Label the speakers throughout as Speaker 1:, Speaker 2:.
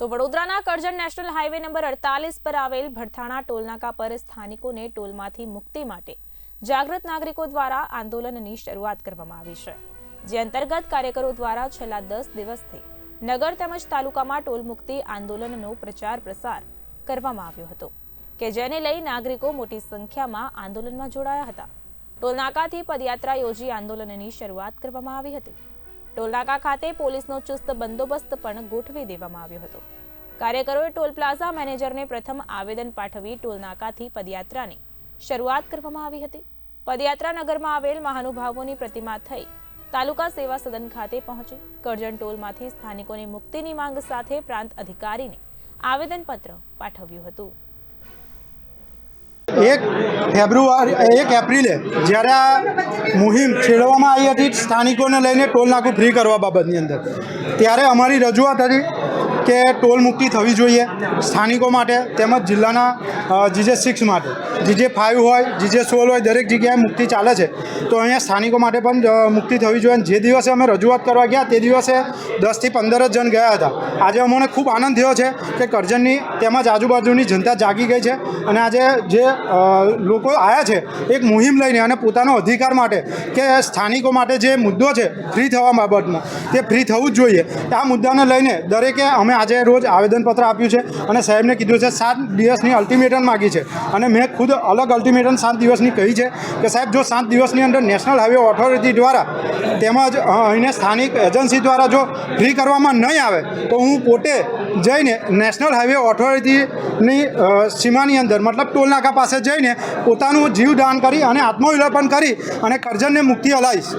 Speaker 1: તો વડોદરાના Karjan national highway number અડતાલીસ પર આવેલ ભરથાણા ટોલનાકા પર સ્થાનિકોને ટોલમાંથી મુક્તિ માટે જાગૃત નાગરિકો દ્વારા આંદોલનની શરૂઆત કરવામાં આવી છે, જે અંતર્ગત કાર્યકરો દ્વારા છેલ્લા દસ દિવસથી નગર તેમજ તાલુકામાં ટોલ મુક્તિ આંદોલનનો પ્રચાર પ્રસાર કરવામાં આવ્યો હતો, કે જેને લઈ નાગરિકો મોટી સંખ્યામાં આંદોલનમાં જોડાયા હતા. ટોલનાકાથી પદયાત્રા યોજી આંદોલનની શરૂઆત કરવામાં આવી હતી. ટોલનાકા ખાતે પોલીસનો ચુસ્ત બંદોબસ્ત પણ ગોઠવી દેવામાં આવ્યો હતો. કાર્યકરોએ ટોલ પ્લાઝા મેનેજરને પ્રથમ આવેદન પાઠવી ટોલનાકાથી પદયાત્રાની શરૂઆત કરવામાં આવી હતી. પદયાત્રા નગરમાં આવેલ મહાનુભાવોની પ્રતિમા થઈ તાલુકા સેવા સદન ખાતે પહોંચી. કરજણ ટોલમાંથી સ્થાનિકોની મુક્તિની માંગ સાથે પ્રાંત અધિકારીને આવેદનપત્ર પાઠવ્યું હતું.
Speaker 2: એક ફેબ્રુઆરી એક એપ્રિલે, જ્યારે આ મુહિમ છેડવામાં આવી હતી, સ્થાનિકોને લઈને ટોલ નાકું ફ્રી કરવા બાબતની અંદર. ત્યારે અમારી રજૂઆત હતી કે ટોલ મુક્તિ થવી જોઈએ સ્થાનિકો માટે તેમજ જિલ્લાના જીજે સિક્સ માટે. જીજે ફાઇવ હોય, જીજે સોળ હોય, દરેક જગ્યાએ મુક્તિ ચાલે છે. તો અહીંયા સ્થાનિકો માટે પણ મુક્તિ થવી જોઈએ. જે દિવસે અમે રજૂઆત કરવા ગયા તે દિવસે દસથી પંદર જ જણ ગયા હતા. આજે અમને ખૂબ આનંદ થયો છે કે કરજણની તેમજ આજુબાજુની જનતા જાગી ગઈ છે. અને આજે જે લોકો આવ્યા છે એક મુહિમ લઈને અને પોતાનો અધિકાર માટે કે સ્થાનિકો માટે જે મુદ્દો છે, ફ્રી થવા બાબતનો, તે ફ્રી થવું જ જોઈએ. આ મુદ્દાને લઈને દરેકે અમે આજે રોજ આવેદનપત્ર આપ્યું છે અને સાહેબને કીધું છે, સાત દિવસની અલ્ટિમેટમ માગી છે. અને મેં ખુદ અલગ અલ્ટિમેટમ સાત દિવસની કહી છે કે, સાહેબ, જો સાત દિવસની અંદર નેશનલ હાઈવે ઓથોરિટી દ્વારા તેમજ અહીંને સ્થાનિક એજન્સી દ્વારા જો ફ્રી કરવામાં નહીં આવે, તો હું પોતે જઈને નેશનલ હાઈવે ઓથોરિટીની સીમાની અંદર, મતલબ ટોલનાકા પાસે જઈને પોતાનું જીવ દાન કરી અને આત્મવિલોપન કરી અને કરજણને મુક્તિ હલાવીશ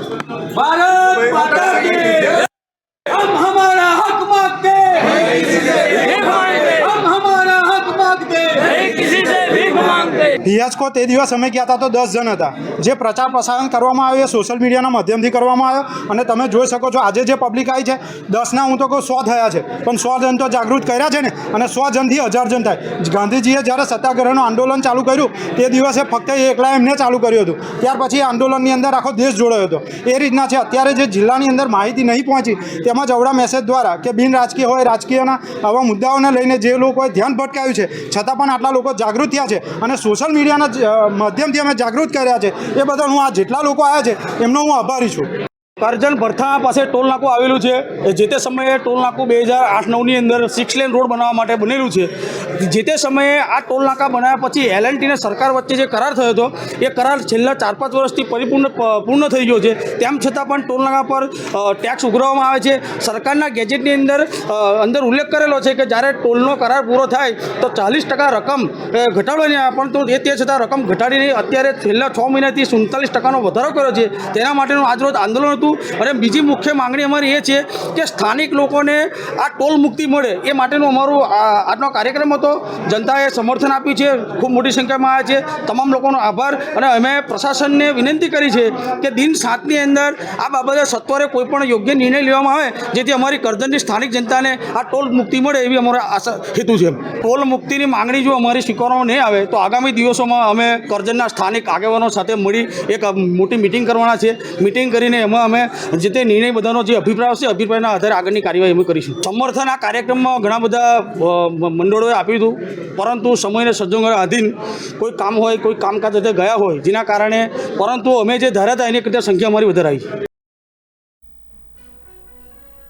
Speaker 2: રિયાઝકો તે દિવસ અમે ગયા હતા તો દસ જણ હતા. જે પ્રચાર પ્રસારણ કરવામાં આવ્યો એ સોશિયલ મીડિયાના માધ્યમથી કરવામાં આવ્યો. અને તમે જોઈ શકો છો, આજે જે પબ્લિક આવી છે, દસના હું તો કહું, સો થયા છે. પણ સો જણ તો જાગૃત કર્યા છે ને? અને સો જણથી હજાર જણ થાય. ગાંધીજીએ જ્યારે સત્યાગ્રહનું આંદોલન ચાલુ કર્યું, તે દિવસે ફક્ત એ એકલા એમને ચાલુ કર્યું હતું. ત્યાર પછી આંદોલનની અંદર આખો દેશ જોડાયો હતો. એ રીતના છે, અત્યારે જે જિલ્લાની અંદર માહિતી નહીં પહોંચી, તેમાં જવડા મેસેજ દ્વારા કે બિન રાજકીય હોય, રાજકીયના આવા મુદ્દાઓને લઈને જે લોકોએ ધ્યાન ભટકાયું છે, છતાં પણ આટલા લોકો જાગૃત થયા છે. અને સોશિયલ મીડિયાના માધ્યમથી અમે જાગૃત કર્યા છે. એ બદલ હું આ જેટલા લોકો આવ્યા છે, એમનો હું આભારી છું.
Speaker 3: કરજણ ભરથા પાસે ટોલ નાકું આવેલું છે. જે તે સમયે ટોલ નાકું બે હજાર આઠ નવની અંદર સિક્સ લેન રોડ બનાવવા માટે બનેલું છે. જે તે સમયે આ ટોલ નાકા બનાવ્યા પછી એલ અને સરકાર વચ્ચે જે કરાર થયો હતો, એ કરાર છેલ્લા ચાર પાંચ વર્ષથી પરિપૂર્ણ પૂર્ણ થઈ ગયો છે. તેમ છતાં પણ ટોલ નાકા પર ટેક્સ ઉઘરાવવામાં આવે છે. સરકારના ગેજેટની અંદર અંદર ઉલ્લેખ કરેલો છે કે જ્યારે ટોલનો કરાર પૂરો થાય, તો ચાલીસ ટકા રકમ ઘટાડવાની પણ તો એ તે છતાં રકમ ઘટાડીને અત્યારે છેલ્લા છ મહિનાથી સુડતાલીસ ટકાનો વધારો કર્યો છે. તેના માટેનું આજરોજ આંદોલન હતું. અને બીજી મુખ્ય માંગણી અમારી એ છે કે સ્થાનિક લોકોને આ ટોલ મુક્તિ મળે એ માટેનું અમારું આજનો કાર્યક્રમ હતો. જનતાએ સમર્થન આપ્યું છે. ખૂબ મોટી સંખ્યામાં આવ્યા છે. તમામ લોકોનો આભાર. અને અમે પ્રશાસનને વિનંતી કરી છે કે દિન સાતની અંદર આ બાબતે સત્વરે કોઈપણ યોગ્ય નિર્ણય લેવામાં આવે, જેથી અમારી કરજણની સ્થાનિક જનતાને આ ટોલ મુક્તિ મળે એવી અમારા આશા હેતુ છે. ટોલ મુક્તિની માંગણી જો અમારી સ્વીકારવામાં નહીં આવે, તો આગામી દિવસોમાં અમે કરજણના સ્થાનિક આગેવાનો સાથે મળી એક મોટી મિટિંગ કરવાના છે. મિટિંગ કરીને એમાં અમે જે તે નિર્ણય બધાનો જે અભિપ્રાય હશે, અભિપ્રાયના આધારે આગળની કાર્યવાહી અમે કરીશું. સમર્થન આ કાર્યક્રમમાં ઘણા બધા મંડળોએ આપ્યું હતું. પરંતુ સમયને સજ્જોગ આધીન કોઈ કામ હોય, કોઈ કામકાજ ગયા હોય, જેના કારણે પરંતુ અમે જે ધાર્યા હતા, એની કરતાં સંખ્યા અમારી વધારાઈ